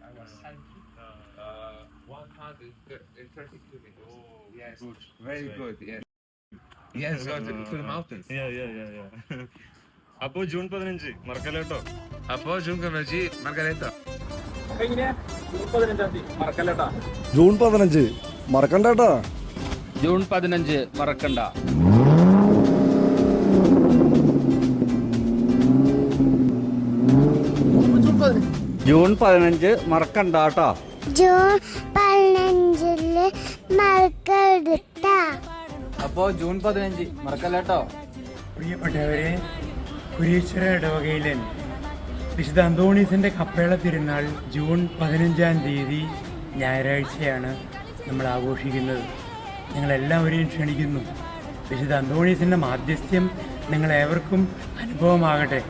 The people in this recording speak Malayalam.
I was hiking uh, 130 kilometers. Yes, very good. Yes. Yes, go to, to the mountains. അപ്പോ ജൂൺ പതിനഞ്ച് മറക്കല്ല കേട്ടോ? അപ്പോൾ ജൂൺ കമജി മറക്കല്ലേട്ടോ ജൂൺ പതിനഞ്ച് മറക്കണ്ട കേട്ടാ? ജൂൺ പതിനഞ്ച് മറക്കണ്ട. ജൂൺ പതിനഞ്ച്. മറക്കണ്ട കേട്ടോ ജൂൺ പതിനഞ്ചിൽ മറക്കെടുത്ത. അപ്പോ ജൂൺ പതിനഞ്ച് മറക്കല്ല കേട്ടോ പ്രിയപ്പെട്ടവരെ കുരീശ്വര ഇടവകയിലെ വിശുദ്ധ അന്തോണീസിന്റെ കപ്പേള തിരുനാൾ ജൂൺ പതിനഞ്ചാം തീയതി ഞായറാഴ്ചയാണ് നമ്മൾ ആഘോഷിക്കുന്നത്. നിങ്ങളെല്ലാവരെയും ക്ഷണിക്കുന്നു. വിശുദ്ധ അന്തോണീസിന്റെ മാധ്യസ്ഥ്യം നിങ്ങളേവർക്കും അനുഭവമാകട്ടെ.